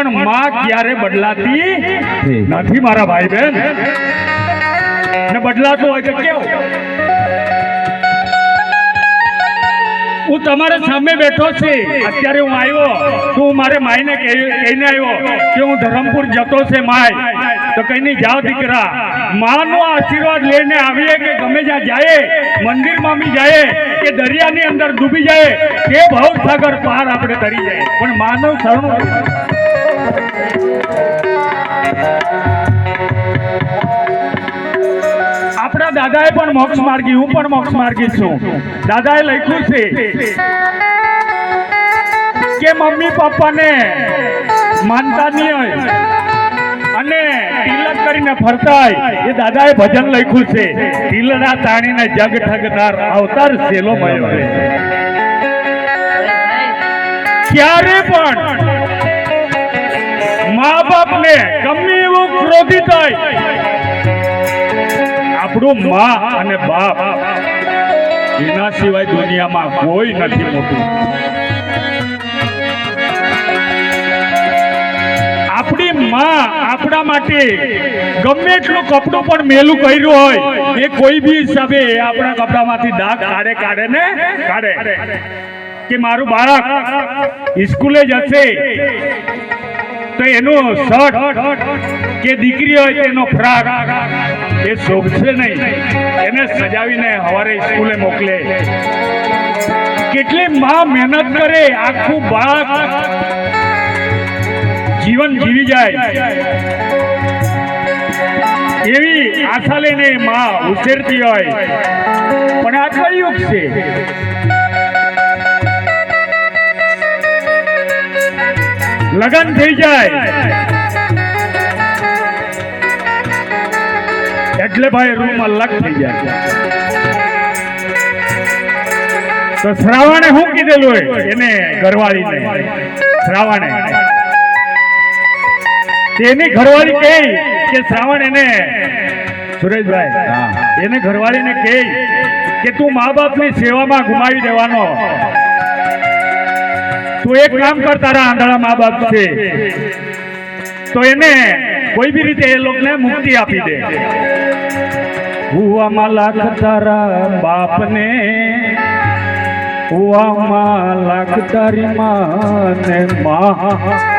પણ માં ક્યારે બદલાતી નથી મારા ભાઈ બેન. ને બદલાતો હોય તો કેવું? હું તમારા સામે બેઠો છે. અત્યારે હું આવ્યો. તો હું મારે માઈને કહીને આવ્યો કે હું ધરમપુર જતો છે માય. તો કઈ નહીં જાઓ દીકરા. માનો આશીર્વાદ લઈને આવીએ કે ગમે જ્યાં જાય મંદિરમાં બી જાય કે દરિયાની અંદર ડૂબી જાય તે ભવસાગર પાર આપણે તરી જાય. પણ માનવ શરણું આપણા દાદાએ પણ મોક્ષ માર્ગી, હું પણ મોક્ષ માર્ગી છું. દાદાએ લખ્યું છે કે મમ્મી પપ્પાને માનતા નહીં હોય અને તિલક કરીને ફરતાય, એ દાદાએ ભજન લખ્યું છે. તિલડા તાણીને જગ ઠગનાર અવતાર સેલો મળ્યો ક્યારે પણ બાપને ગમે એવું ક્રોધિત હોય. આપણું મા અને બાપ એના સિવાય દુનિયામાં કોઈ નથી મોટું. આપણી માં આપણા માટે ગમે એટલું કપડું પણ મેલું કર્યું હોય, એ કોઈ બી હિસાબે આપણા કપડામાંથી દાગ કાઢે કાઢે ને કાઢે. કે મારું બાળક સ્કૂલે જશે તો એનો શર્ટ કે દીકરી હોય તેનો ફ્રાક, એ શોભશે નહીં. એને સજાવીને સવારે સ્કૂલે મોકલે. કેટલી માં મહેનત કરે, આખું બાળક જીવન જીવી જાય. એવી આશા લઈને માં ઉછેરતી હોય. પણ આ કળિયુગ છે. લગન થઈ જાય. એટલે ભાઈ રૂમ અલગ થઈ જાય. તો શ્રાવણે શું કીધેલું હોય એને ઘરવાળીને શ્રાવણે. તેની ઘરવાળી કહે કે શ્રાવણ એને સુરેશભાઈ એને ઘરવાળીને કહે કે તું મા બાપની સેવામાં ગુમાવી દેવાનો. તું એક કામ કર, તારા આંધળા મા બાપ છે. તો એને કોઈ બી રીતે એ લોકોને મુક્તિ આપી દે. હુવામાં લાખ તારા બાપને હુવામાં લાખ તારી માને મા.